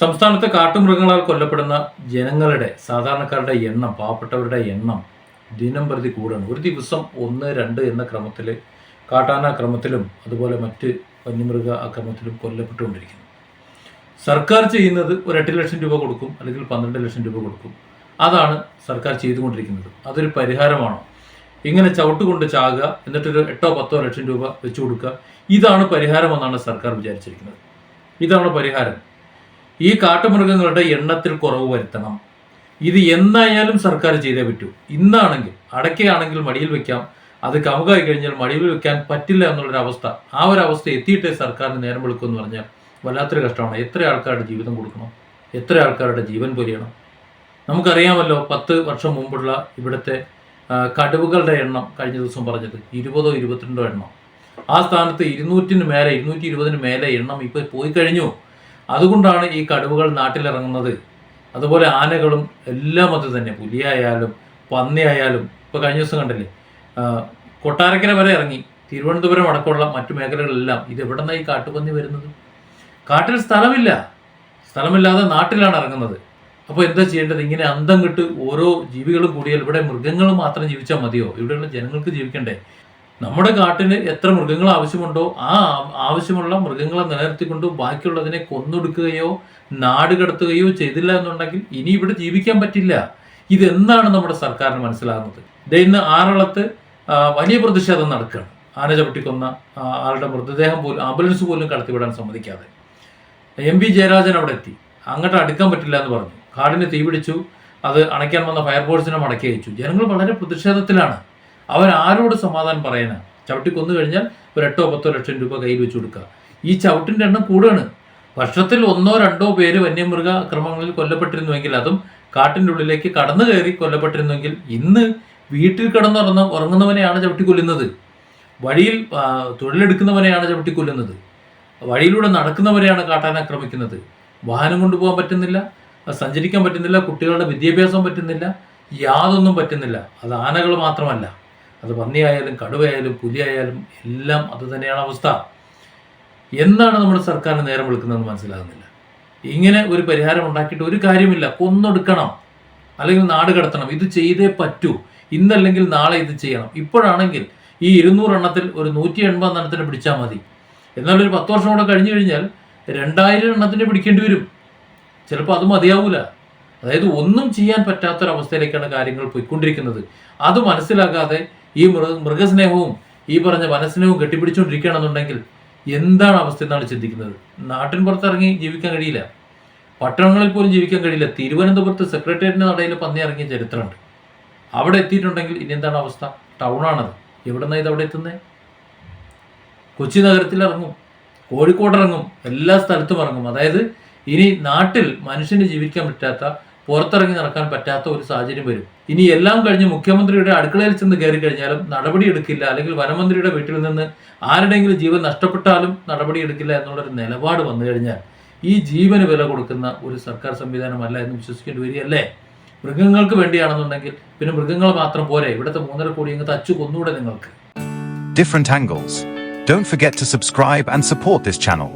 സംസ്ഥാനത്തെ കാട്ടുമൃഗങ്ങളാൽ കൊല്ലപ്പെടുന്ന ജനങ്ങളുടെ സാധാരണക്കാരുടെ എണ്ണം പാവപ്പെട്ടവരുടെ എണ്ണം ദിനം പ്രതി കൂടുകയാണ് ഒരു ദിവസം ഒന്ന് രണ്ട് എന്ന ക്രമത്തിൽ കാട്ടാന അക്രമത്തിലും അതുപോലെ മറ്റ് വന്യമൃഗ അക്രമത്തിലും കൊല്ലപ്പെട്ടുകൊണ്ടിരിക്കുന്നു. സർക്കാർ ചെയ്യുന്നത് ഒരു എട്ട് ലക്ഷം രൂപ കൊടുക്കും അല്ലെങ്കിൽ പന്ത്രണ്ട് ലക്ഷം രൂപ കൊടുക്കും. അതാണ് സർക്കാർ ചെയ്തുകൊണ്ടിരിക്കുന്നത്. അതൊരു പരിഹാരമാണോ? ഇങ്ങനെ ചവിട്ടുകൊണ്ട് ചാകുക എന്നിട്ടൊരു എട്ടോ പത്തോ ലക്ഷം രൂപ വെച്ചു കൊടുക്കുക ഇതാണ് പരിഹാരമെന്നാണ് സർക്കാർ വിചാരിച്ചിരിക്കുന്നത്. ഇതാണ് പരിഹാരം. ഈ കാട്ടുമൃഗങ്ങളുടെ എണ്ണത്തിൽ കുറവ് വരുത്തണം. ഇത് എന്നായാലും സർക്കാർ ചെയ്തേ പറ്റൂ. ഇന്നാണെങ്കിൽ അടയ്ക്കുകയാണെങ്കിൽ മടിയിൽ വെക്കാം. അത് കമുകായി കഴിഞ്ഞാൽ മടിയിൽ വെക്കാൻ പറ്റില്ല എന്നുള്ളൊരവസ്ഥ ആ ഒരു അവസ്ഥ എത്തിയിട്ടേ സർക്കാരിന് നേരം വിളിക്കും എന്ന് പറഞ്ഞാൽ വല്ലാത്തൊരു കഷ്ടമാണ്. എത്ര ആൾക്കാരുടെ ജീവിതം കൊടുക്കണം? എത്ര ആൾക്കാരുടെ ജീവൻ പൊരിയണം? നമുക്കറിയാമല്ലോ പത്ത് വർഷം മുമ്പുള്ള ഇവിടുത്തെ കടുവകളുടെ എണ്ണം കഴിഞ്ഞ ദിവസം പറഞ്ഞത് ഇരുപതോ ഇരുപത്തിരണ്ടോ എണ്ണം. ആ സ്ഥാനത്ത് ഇരുന്നൂറ്റിന് മേലെ ഇരുന്നൂറ്റി ഇരുപതിന് മേലെ എണ്ണം ഇപ്പോൾ പോയി കഴിഞ്ഞു. അതുകൊണ്ടാണ് ഈ കടുവകൾ നാട്ടിലിറങ്ങുന്നത്. അതുപോലെ ആനകളും എല്ലാം അത് തന്നെ. പുലിയായാലും പന്നിയായാലും ഇപ്പോൾ കഴിഞ്ഞ ദിവസം കണ്ടില്ലേ? കൊട്ടാരക്കര വരെ ഇറങ്ങി. തിരുവനന്തപുരം അടക്കമുള്ള മറ്റു മേഖലകളിലെല്ലാം ഇത് എവിടെ ഈ കാട്ടുപന്നി വരുന്നത്? കാട്ടിൽ സ്ഥലമില്ല. സ്ഥലമില്ലാതെ നാട്ടിലാണ് ഇറങ്ങുന്നത്. അപ്പോൾ എന്താ ചെയ്യേണ്ടത്? ഇങ്ങനെ അന്തം കിട്ട് ഓരോ ജീവികളും കൂടിയാൽ ഇവിടെ മൃഗങ്ങൾ മാത്രം ജീവിച്ചാൽ മതിയോ? ഇവിടെയുള്ള ജനങ്ങൾക്ക് ജീവിക്കണ്ടേ? നമ്മുടെ കാട്ടിന് എത്ര മൃഗങ്ങൾ ആവശ്യമുണ്ടോ ആ ആവശ്യമുള്ള മൃഗങ്ങളെ നിലനിർത്തിക്കൊണ്ട് ബാക്കിയുള്ളതിനെ കൊന്നൊടുക്കുകയോ നാട് കടത്തുകയോ ചെയ്തില്ല എന്നുണ്ടെങ്കിൽ ഇനി ഇവിടെ ജീവിക്കാൻ പറ്റില്ല. ഇതെന്താണ് നമ്മുടെ സർക്കാരിന് മനസ്സിലാകുന്നത്? ദേ ഇന്ന് ആറളത്ത് വലിയ പ്രതിഷേധം നടക്കുകയാണ്. ആന ചവിട്ടിക്കൊന്ന ആളുടെ മൃതദേഹം പോലും ആംബുലൻസ് പോലും കടത്തിവിടാൻ സമ്മതിക്കാതെ. എം പി ജയരാജൻ അവിടെ എത്തി. അങ്ങോട്ട് അടുക്കാൻ പറ്റില്ല എന്ന് പറഞ്ഞു. കാടിനെ തീപിടിച്ചു. അത് അണയ്ക്കാൻ വന്ന ഫയർഫോഴ്സിനെ മടക്കി അയച്ചു. ജനങ്ങൾ വളരെ പ്രതിഷേധത്തിലാണ്. അവർ ആരോട് സമാധാനം പറയുന്നത് ചവിട്ടി കൊന്നു കഴിഞ്ഞാൽ ഒരു എട്ടോ പത്തോ ലക്ഷം രൂപ കയ്യിൽ വെച്ച് കൊടുക്കുക. ഈ ചവിട്ടിന്റെ എണ്ണം കൂടുകയാണ്. വർഷത്തിൽ ഒന്നോ രണ്ടോ പേര് വന്യമൃഗ അക്രമങ്ങളിൽ കൊല്ലപ്പെട്ടിരുന്നുവെങ്കിൽ അതും കാട്ടിന്റെ ഉള്ളിലേക്ക് കടന്നു കയറി കൊല്ലപ്പെട്ടിരുന്നുവെങ്കിൽ ഇന്ന് വീട്ടിൽ കിടന്നുറങ്ങുന്ന ഉറങ്ങുന്നവനെയാണ് ചവിട്ടിക്കൊല്ലുന്നത് വഴിയിൽ തൊഴിലെടുക്കുന്നവനെയാണ് ചവിട്ടിക്കൊല്ലുന്നത് വഴിയിലൂടെ നടക്കുന്നവരെയാണ് കാട്ടാൻ ആക്രമിക്കുന്നത്. വാഹനം കൊണ്ടുപോകാൻ പറ്റുന്നില്ല സഞ്ചരിക്കാൻ പറ്റുന്നില്ല കുട്ടികളുടെ വിദ്യാഭ്യാസം പറ്റുന്നില്ല യാതൊന്നും പറ്റുന്നില്ല. അത് ആനകൾ മാത്രമല്ല. അത് പന്നിയായാലും കടുവയായാലും പുലിയായാലും എല്ലാം അതുതന്നെയാണ് അവസ്ഥ. എന്നാണ് നമ്മുടെ സർക്കാരിന് നേരം വിളിക്കുന്നതെന്ന് മനസ്സിലാകുന്നില്ല. ഇങ്ങനെ ഒരു പരിഹാരം ഉണ്ടാക്കിയിട്ട് ഒരു കാര്യമില്ല. കൊന്നൊടുക്കണം. അല്ലെങ്കിൽ നാട് കടത്തണം. ഇത് ചെയ്തേ പറ്റൂ. ഇന്നല്ലെങ്കിൽ നാളെ ഇത് ചെയ്യണം. ഇപ്പോഴാണെങ്കിൽ ഈ ഇരുന്നൂറ് എണ്ണത്തിൽ ഒരു നൂറ്റി എൺപത് എണ്ണത്തിന് പിടിച്ചാൽ മതി. എന്നാൽ ഒരു പത്ത് വർഷം കൂടെ കഴിഞ്ഞു കഴിഞ്ഞാൽ രണ്ടായിരം എണ്ണത്തിന് പിടിക്കേണ്ടി വരും. ചിലപ്പോൾ അത് മതിയാവൂല. അതായത് ഒന്നും ചെയ്യാൻ പറ്റാത്തൊരവസ്ഥയിലേക്കാണ് കാര്യങ്ങൾ പോയിക്കൊണ്ടിരിക്കുന്നത്. അത് മനസ്സിലാക്കാതെ ഈ മൃഗ മൃഗസ്നേഹവും ഈ പറഞ്ഞ വനസ്നേഹവും കെട്ടിപ്പിടിച്ചുകൊണ്ടിരിക്കുകയാണെന്നുണ്ടെങ്കിൽ എന്താണ് അവസ്ഥ എന്നാണ് ചിന്തിക്കുന്നത്? നാട്ടിൻ പുറത്തിറങ്ങി ജീവിക്കാൻ കഴിയില്ല. പട്ടണങ്ങളിൽ പോലും ജീവിക്കാൻ കഴിയില്ല. തിരുവനന്തപുരത്ത് സെക്രട്ടേറിയറ്റിന്റെ നടയിൽ പന്നി ഇറങ്ങിയ ചരിത്രമുണ്ട്. അവിടെ എത്തിയിട്ടുണ്ടെങ്കിൽ ഇനി എന്താണ് അവസ്ഥ? ടൗണാണത് എവിടെ നിന്നാണ് ഇത് അവിടെ എത്തുന്നത് കൊച്ചി നഗരത്തിൽ ഇറങ്ങും. കോഴിക്കോട് ഇറങ്ങും. എല്ലാ സ്ഥലത്തും ഇറങ്ങും. അതായത് ഇനി നാട്ടിൽ മനുഷ്യന് ജീവിക്കാൻ പറ്റാത്ത പുറത്തിറങ്ങി നടക്കാൻ പറ്റാത്ത ഒരു സാഹചര്യം വരും. ഇനി എല്ലാം കഴിഞ്ഞ് മുഖ്യമന്ത്രിയുടെ അടുക്കളയിൽ ചെന്ന് കയറി കഴിഞ്ഞാലും നടപടി എടുക്കില്ല. അല്ലെങ്കിൽ വനമന്ത്രിയുടെ വീട്ടിൽ നിന്ന് ആരുടെയെങ്കിലും ജീവൻ നഷ്ടപ്പെട്ടാലും നടപടി എടുക്കില്ല എന്നുള്ളൊരു നിലപാട് വന്നു കഴിഞ്ഞാൽ ഈ ജീവന് വില കൊടുക്കുന്ന ഒരു സർക്കാർ സംവിധാനമല്ല എന്ന് വിശ്വസിക്കേണ്ടി വരികയല്ലേ? മൃഗങ്ങൾക്ക് വേണ്ടിയാണെന്നുണ്ടെങ്കിൽ പിന്നെ മൃഗങ്ങൾ മാത്രം പോരെ. ഇവിടുത്തെ മൂന്നര കോടി അങ്ങ് തച്ചു കൊന്നൂടെ നിങ്ങൾക്ക്. Don't forget to subscribe and support this channel.